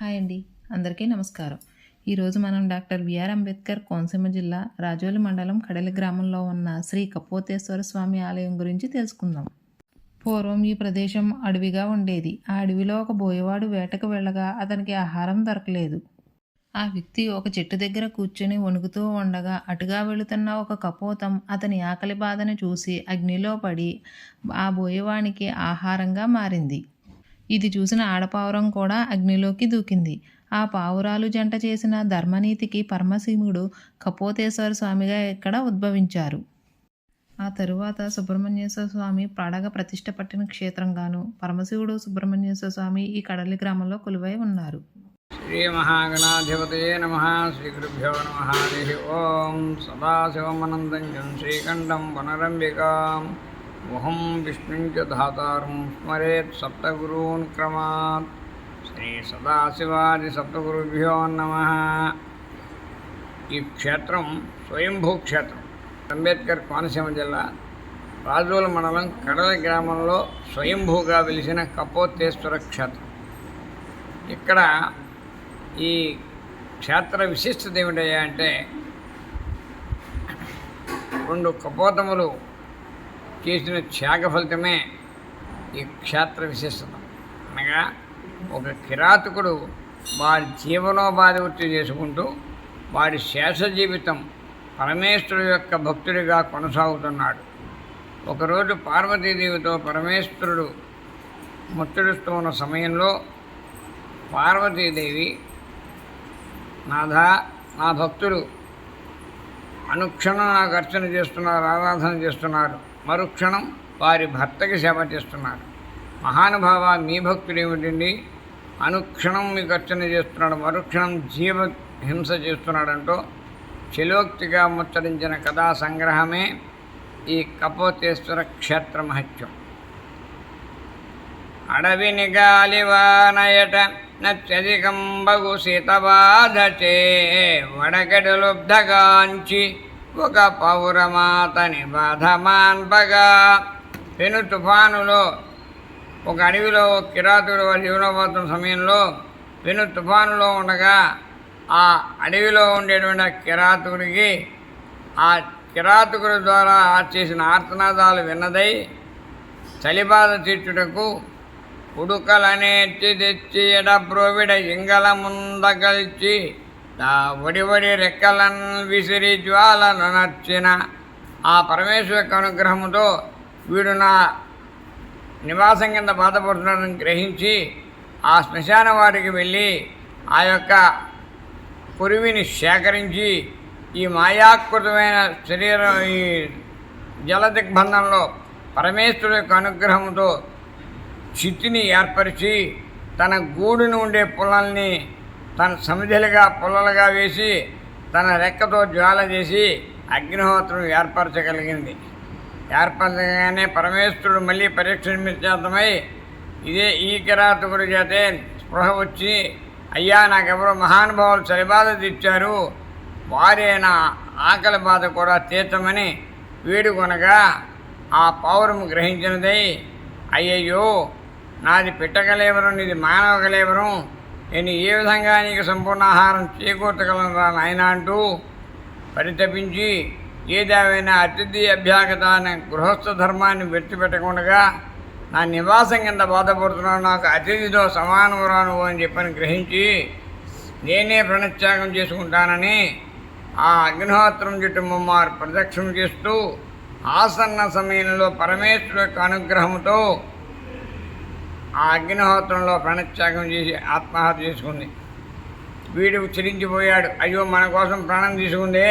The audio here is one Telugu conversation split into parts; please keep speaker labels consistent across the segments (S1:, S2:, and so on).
S1: హాయ్ అండి. అందరికీ నమస్కారం. ఈరోజు మనం డాక్టర్ బిఆర్ అంబేద్కర్ కోనసీమ జిల్లా రాజోలి మండలం కడలి గ్రామంలో ఉన్న శ్రీ కపోతేశ్వర స్వామి ఆలయం గురించి తెలుసుకుందాం. పూర్వం ఈ ప్రదేశం అడవిగా ఉండేది. ఆ అడవిలో ఒక బోయవాడు వేటకు వెళ్ళగా అతనికి ఆహారం దొరకలేదు. ఆ వ్యక్తి ఒక చెట్టు దగ్గర కూర్చొని వణుకుతూ ఉండగా అటుగా వెళుతున్న ఒక కపోతం అతని ఆకలి బాధను చూసి అగ్నిలో పడి ఆ బోయవానికి ఆహారంగా మారింది. ఇది చూసిన ఆడపావురం కూడా అగ్నిలోకి దూకింది. ఆ పావురాలు జంట చేసిన ధర్మనీతికి పరమశివుడు కపోతేశ్వర స్వామిగా ఇక్కడ ఉద్భవించారు? ఆ తరువాత సుబ్రహ్మణ్యేశ్వర స్వామి ప్రాడగ ప్రతిష్ట పట్టిన క్షేత్రంగాను పరమశివుడు సుబ్రహ్మణ్యేశ్వర స్వామి ఈ కడలి గ్రామంలో కొలువై ఉన్నారు.
S2: శ్రీ మహాగణాధిపతయే నమ. శ్రీ గురుభ్యో నమ. హరి ఓం. సదాశివమనందం జం శ్రీకంఠం పునరంబికాం ముహం విష్ణుం చ ధాతారం స్మరేత్ సప్తగురూన్ క్రమాత్. శ్రీ సదాశివాది సప్తగురుభ్యో నమ. ఈ క్షేత్రం స్వయంభూ క్షేత్రం. అంబేద్కర్ కోనసీమ జిల్లా రాజోల మండలం కడల గ్రామంలో స్వయంభూగా వెలిసిన కపోతేశ్వర క్షేత్రం. ఇక్కడ ఈ క్షేత్ర విశిష్టత ఏమిటయ్యా అంటే రెండు కపోతములు చేసిన త్యాగ ఫలితమే ఈ క్షేత్ర విశేషత. అనగా ఒక కిరాతకుడు వారి జీవనోపాధి వృత్తి చేసుకుంటూ వారి శేష జీవితం పరమేశ్వరు యొక్క భక్తుడిగా కొనసాగుతున్నాడు. ఒకరోజు పార్వతీదేవితో పరమేశ్వరుడు ముచ్చడిస్తూ ఉన్న సమయంలో పార్వతీదేవి నాథ నా భక్తుడు అనుక్షణం నాకు అర్చన చేస్తున్నారు ఆరాధన చేస్తున్నారు. మరుక్షణం వారి భర్తకి సేవ చేస్తున్నారు. మహానుభావ మీ భక్తుడు ఏమిటండి? అనుక్షణం మీకు అర్చన చేస్తున్నాడు మరుక్షణం జీవ హింస చేస్తున్నాడంటూ శిలోక్తిగా ముచ్చరించిన కథా సంగ్రహమే ఈ కపోతేశ్వర క్షేత్ర మహత్యం. అడవిని గాలివానయట నత్యధికంబగు శీతబాధచే వడగడలుబ్ధగాంచి ఒక పౌరమాతని బాధమాన్పగా పెను తుఫానులో ఒక అడవిలో ఒక కిరాతుడు జీవనోపాతం సమయంలో పెను తుఫానులో ఉండగా ఆ అడవిలో ఉండేటువంటి ఆ కిరాతుడికి ఆ కిరాతకుడి ద్వారా చేసిన ఆర్తనాదాలు విన్నదై చలిబాధ తీర్చుటకు ఉడుకలనేర్చి తెచ్చి ఎడబ్రోవిడ ఇంగల ముందగల్చి నా ఒడి ఒడి రెక్కలను విసిరి జ్వాలను నర్చిన ఆ పరమేశ్వర యొక్క అనుగ్రహంతో వీడు నా నివాసం కింద బాధపడుతున్నాడని గ్రహించి ఆ శ్మశాన వారికి వెళ్ళి ఆ యొక్క పురివిని సేకరించి ఈ మాయాకృతమైన శరీరం ఈ జల దిగ్బంధంలో పరమేశ్వరుడు యొక్క అనుగ్రహంతో చిత్తిని ఏర్పరిచి తన గూడును ఉండే పుల్లల్ని తన సమిధులుగా పుల్లలుగా వేసి తన రెక్కతో జ్వాల చేసి అగ్నిహోత్రం ఏర్పరచగలిగింది. ఏర్పరచగానే పరమేశ్వరుడు మళ్ళీ పరీక్షించాతమై ఇదే ఈ కిరాతకుడి చేతే స్పృహ వచ్చి అయ్యా నాకెవరో మహానుభావులు చలిబాధ తెచ్చారు వారే నా ఆకలి బాధ కూడా తీర్చమని వేడుకొనగా ఆ పౌరము గ్రహించినదై అయ్యయ్యో నాది పిట్టగలేవరం నీది మానవగలేవరం నేను ఏ విధంగా నీకు సంపూర్ణ ఆహారం చేకూర్చగలను రా నాయన అంటూ పరితపించి ఏదేమైనా అతిథి అభ్యాగత అనే గృహస్థ ధర్మాన్ని విడిచిపెట్టకుండా నా నివాసం కింద బాధపడుతున్నాను నాకు అతిథితో సమానమురాను అని చెప్పని గ్రహించి నేనే ప్రణత్యాగం చేసుకుంటానని ఆ అగ్నిహోత్రం చుట్టూ ముమ్మారు ప్రదక్షిణ చేస్తూ ఆసన్న సమయంలో పరమేశ్వరు యొక్క అనుగ్రహంతో ఆ అగ్నిహోత్రంలో ప్రాణత్యాగం చేసి ఆత్మహత్య చేసుకుంది. వీడు చిరించిపోయాడు అయ్యో మన కోసం ప్రాణం తీసుకుందే.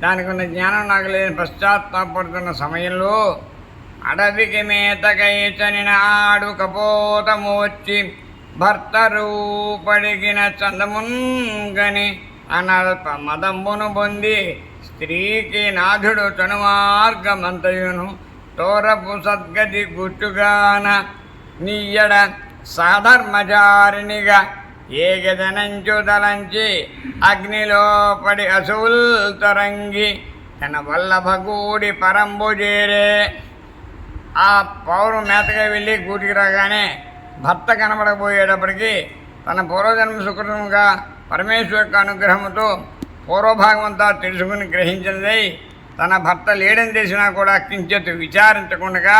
S2: దానికి ఉన్న జ్ఞానం నాకు లేని పశ్చాత్తాపడుతున్న సమయంలో అడవికి మేతకైచని నాడు కపోతము వచ్చి భర్త రూపడిగిన చందముంగని అనల్ప మదంబును పొంది స్త్రీకి నాథుడు తనుమార్గమంతయును తోరపు సద్గతి గుట్టుగాన నీయడ సాధర్మచారిణిగా ఏగదనంచు తలంచి అగ్నిలో పడి అసువుల్ తరంగి తన వల్లభగూడి పరంబు చేరే. ఆ పౌరు మేతగా వెళ్ళి కూటికి రాగానే భర్త కనబడబోయేటప్పటికీ తన పూర్వజన్మ సుకృతంగా పరమేశ్వర యొక్క అనుగ్రహంతో పూర్వభాగమంతా తెలుసుకుని గ్రహించినదై తన భర్త లేడని తెలిసినా కూడా కించెత్ విచారించకుండా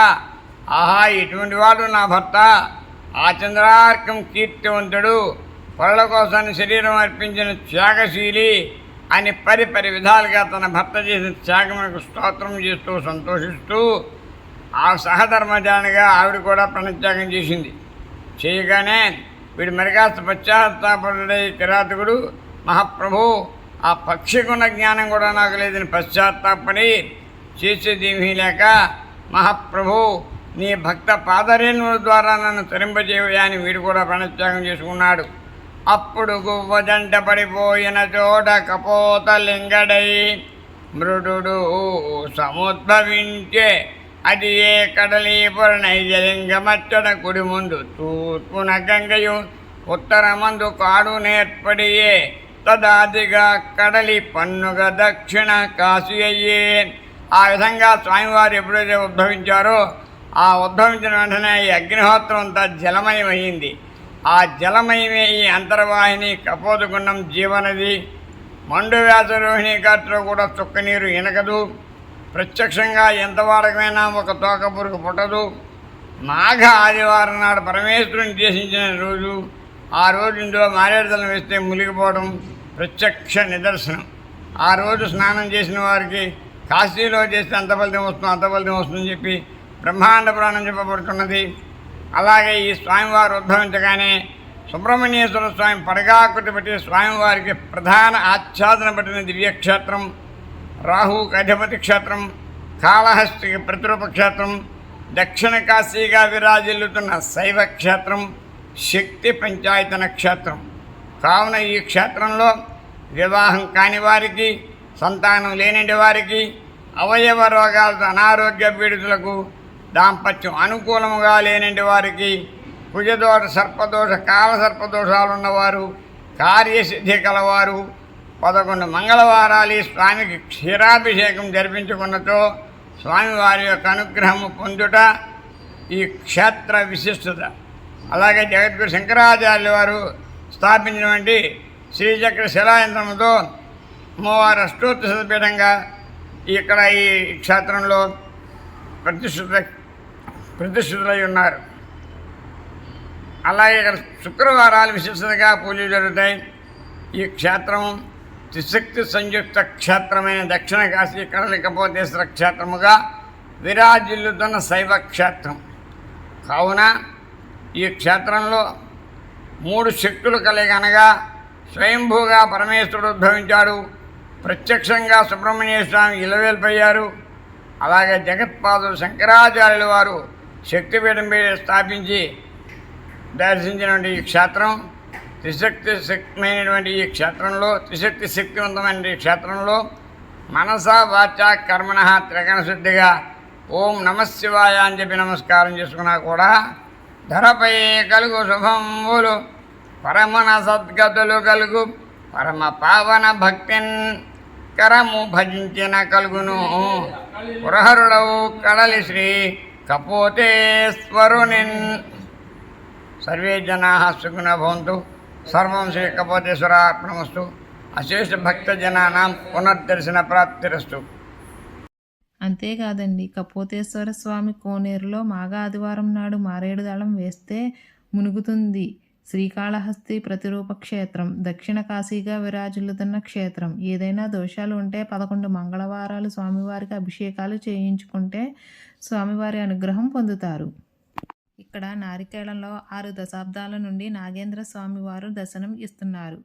S2: ఆహా ఇటువంటి వాడు నా భర్త. ఆ చంద్రార్కం కీర్తివంతుడు. పరుల కోసం శరీరం అర్పించిన త్యాగశీలి అని పరి పరి విధాలుగా తన భర్త చేసిన త్యాగములకు స్తోత్రం చేస్తూ సంతోషిస్తూ ఆ సహధర్మజానిగా ఆవిడ కూడా ప్రణత్యాగం చేసింది. చేయగానే వీడు మరికాస్త పశ్చాత్తాపరుడై కిరాతకుడు మహాప్రభు ఆ పక్షికున్న జ్ఞానం కూడా నాకు లేదని పశ్చాత్తాపడి చేసేదేమీ లేక మహాప్రభు నీ భక్త పాదరేణుల ద్వారా నన్ను తరింపజేయా అని వీడు కూడా ప్రణత్యాగం చేసుకున్నాడు. అప్పుడు గువ్వజంట పడిపోయిన చోట కపోత లింగడై మృడు సముద్భవించే అది ఏ కడలీపుర నైజలింగమచ్చడ కుడి ముందు తూర్పున గంగయు ఉత్తరమందు కాడు నేర్పడియే తదాదిగా కడలి పన్నుగ దక్షిణ కాశీ అయ్యే ఆ విధంగా స్వామివారు ఎప్పుడైతే ఉద్భవించారో ఆ ఉద్భవించిన వెంటనే ఈ అగ్నిహోత్రం అంతా జలమయమైంది. ఆ జలమయమే ఈ అంతర్వాహిని కపోతుగుండం జీవనది. మండు వ్యాసరోహిణి గాత్రలో కూడా చుక్క నీరు ఇనకదు ప్రత్యక్షంగా ఎంత వాడకమైనా ఒక తోక పురుగు పుట్టదు. మాఘ ఆదివారం నాడు పరమేశ్వరుని దేశించిన రోజు ఆ రోజు ఇందులో మారేడుదలం వేస్తే మునిగిపోవడం ప్రత్యక్ష నిదర్శనం. ఆ రోజు స్నానం చేసిన వారికి కాశీలో చేస్తే అంత ఫలితం వస్తుంది అంత ఫలితం వస్తుందని చెప్పి బ్రహ్మాండ పురాణం చెప్పబడుతున్నది. అలాగే ఈ స్వామివారు ఉద్భవించగానే సుబ్రహ్మణ్యేశ్వర స్వామి పడగాకుటి బట్టి స్వామివారికి ప్రధాన ఆచ్ఛాదన పట్టిన దివ్యక్షేత్రం రాహు అధిపతి క్షేత్రం కాళహస్తికి ప్రతిరూప క్షేత్రం దక్షిణ కాశీగా విరాజిల్లుతున్న శైవ క్షేత్రం శక్తి పంచాయతన క్షేత్రం. కావున ఈ క్షేత్రంలో వివాహం కాని వారికి సంతానం లేనింటి వారికి అవయవ రోగాలతో అనారోగ్య పీడితులకు దాంపత్యం అనుకూలముగా లేని వారికి కుజదోష సర్పదోష కాల సర్పదోషాలు ఉన్నవారు కార్యసిద్ధి కలవారు. పదకొండు మంగళవారాలు స్వామికి క్షీరాభిషేకం జరిపించుకున్నతో స్వామివారి యొక్క అనుగ్రహము పొందుట ఈ క్షేత్ర విశిష్టత. అలాగే జగద్గురు శంకరాచార్య వారు స్థాపించినటువంటి శ్రీచక్ర శిలాయంత్రముతో అమ్మవారు అష్టోత్తర పీఠంగా ఇక్కడ ఈ క్షేత్రంలో ప్రతిష్ఠిత ప్రతిష్ఠితులై ఉన్నారు. అలాగే ఇక్కడ శుక్రవారాలు విశిష్టంగా పూజలు జరుగుతాయి. ఈ క్షేత్రం త్రిశక్తి సంయుక్త క్షేత్రమైన దక్షిణ కాశీ కడలికపోతేశ్వర క్షేత్రముగా విరాజిల్లుతున్న శైవ క్షేత్రం. కావున ఈ క్షేత్రంలో మూడు శక్తులు కలిగి స్వయంభూగా పరమేశ్వరుడు ఉద్భవించాడు. ప్రత్యక్షంగా సుబ్రహ్మణ్య స్వామి ఇలవేల్పయ్యారు. అలాగే జగత్పాదులు శంకరాచార్యుల వారు శక్తిపీఠం మీద స్థాపించి దర్శించినటువంటి ఈ క్షేత్రం త్రిశక్తి శక్తిమైనటువంటి ఈ క్షేత్రంలో త్రిశక్తి శక్తివంతమైన ఈ క్షేత్రంలో మనస వాచ కర్మణ త్రిగణ శుద్ధిగా ఓం నమశివాయ అని చెప్పి నమస్కారం చేసుకున్నా కూడా ధరపై కలుగు శుభములు పరమన సద్గతులు కలుగు పరమ పావన భక్తిన్ కరము భజించిన కలుగును. పురహరుడవు కడలి శ్రీ కపోతేశ్వరునిన్. సర్వే జనా సుఖిన భవంతు. సర్వం శ్రీ కపోతేశ్వరార్పణమస్తు. అశేష భక్తజనానాం పునర్దర్శన ప్రాప్తిరస్తు.
S1: అంతేకాదండి కపోతేశ్వర స్వామి కోనేరులో మాఘ ఆదివారం నాడు మారేడు దళం వేస్తే మునుగుతుంది. శ్రీకాళహస్తి ప్రతిరూప క్షేత్రం దక్షిణ కాశీగా విరాజిల్లుతున్న క్షేత్రం. ఏదైనా దోషాలు ఉంటే పదకొండు మంగళవారాలు స్వామివారికి అభిషేకాలు చేయించుకుంటే స్వామివారి అనుగ్రహం పొందుతారు. ఇక్కడ నారికేళంలో ఆరు దశాబ్దాల నుండి నాగేంద్ర స్వామివారు దర్శనం ఇస్తున్నారు.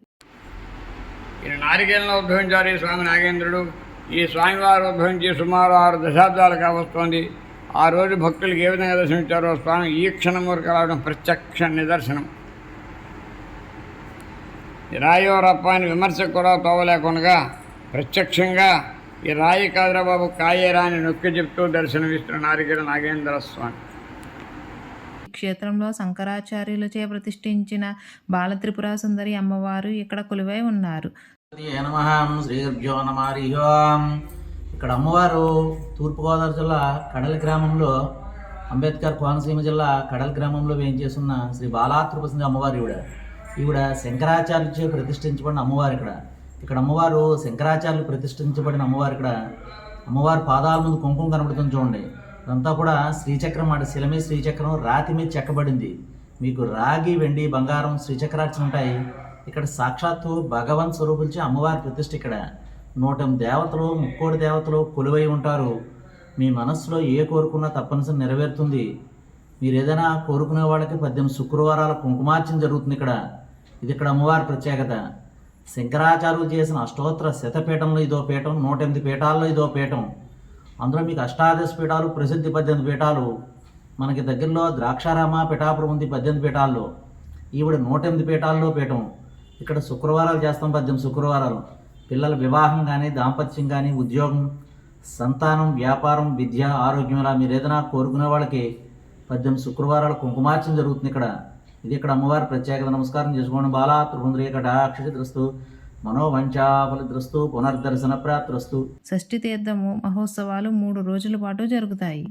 S2: ఈయన నారికేళంలో ఉద్భవించారు. ఈ స్వామి నాగేంద్రుడు ఈ స్వామివారు ఉద్భవించి సుమారు ఆరు దశాబ్దాలుగా వస్తోంది. ఆ రోజు భక్తులకు ఏ విధంగా దర్శనమిచ్చారో స్వామి ఈ క్షణం వరకు రావడం ప్రత్యక్ష నిదర్శనం. ఈ రాయో రప్ప అని విమర్శకు కూడా తోవలేకుండా ప్రత్యక్షంగా ఈ రాయి కాదురా బాబు కాయేరా అని నొక్కి చెప్తూ దర్శనమిస్తున్న నారికేళ నాగేంద్ర స్వామి
S1: ఈ క్షేత్రంలో శంకరాచార్యులచే ప్రతిష్ఠించిన బాలత్రిపుర సుందరి అమ్మవారు ఇక్కడ కొలువై ఉన్నారు.
S3: ఇక్కడ అమ్మవారు తూర్పుగోదావరి జిల్లా కడలి గ్రామంలో అంబేద్కర్ కోనసీమ జిల్లా కడలి గ్రామంలో వేయించేస్తున్న శ్రీ బాలా తిరుపతి అమ్మవారి ఈవిడ. ఈవిడ శంకరాచార్యచే ప్రతిష్ఠించబడిన అమ్మవారు ఇక్కడ. ఇక్కడ అమ్మవారు శంకరాచార్యులు ప్రతిష్ఠించబడిన అమ్మవారు ఇక్కడ. అమ్మవారి పాదాల ముందు కుంకుమ కనబడుతుంది చూడండి. ఇదంతా కూడా శ్రీచక్రం మాట శిలమే శ్రీచక్రం రాతి మీద చెక్కబడింది. మీకు రాగి వెండి బంగారం శ్రీచక్రార్చన ఉంటాయి. ఇక్కడ సాక్షాత్తు భగవన్ స్వరూపులచే అమ్మవారి ప్రతిష్ఠ ఇక్కడ. నూట ఎనిమిది దేవతలు ముక్కోటి దేవతలు కొలువై ఉంటారు. మీ మనస్సులో ఏ కోరుకున్నా తప్పనిసరి నెరవేరుతుంది. మీరు ఏదైనా కోరుకునే వాళ్ళకి పద్దెనిమిది శుక్రవారాల కుంకుమార్చన జరుగుతుంది ఇక్కడ. ఇది ఇక్కడ అమ్మవారి ప్రత్యేకత. శంకరాచార్యులు చేసిన అష్టోత్తర శతపీఠంలో ఇదో పీఠం నూట ఎనిమిది పీఠాల్లో ఇదో పీఠం. అందులో మీకు అష్టాదశ పీఠాలు ప్రసిద్ధి పద్దెనిమిది పీఠాలు. మనకి దగ్గరలో ద్రాక్షారామ పిఠాపురం ఉంది పద్దెనిమిది పీఠాల్లో. ఈవిడ నూట ఎనిమిది పీఠాల్లో పీఠం. ఇక్కడ శుక్రవారాలు చేస్తాం పద్దెనిమిది శుక్రవారాలు. పిల్లల వివాహం కానీ దాంపత్యం కానీ ఉద్యోగం సంతానం వ్యాపారం విద్య ఆరోగ్యం ఇలా మీరు ఏదైనా కోరుకునే వాళ్ళకి పద్దెనిమిది శుక్రవారాలు కుంకుమార్చన జరుగుతుంది ఇక్కడ. ఇది ఇక్కడ అమ్మవారి ప్రత్యేకత. నమస్కారం చేసుకోండి బాలా. త్రిపుంద్రీ కటాక్షిద్రస్తు మనోవంచాఫలద్రస్తు పునర్దర్శన ప్రాప్తిరస్తు
S1: షష్ఠి తీర్థము మహోత్సవాలు మూడు రోజుల పాటు జరుగుతాయి.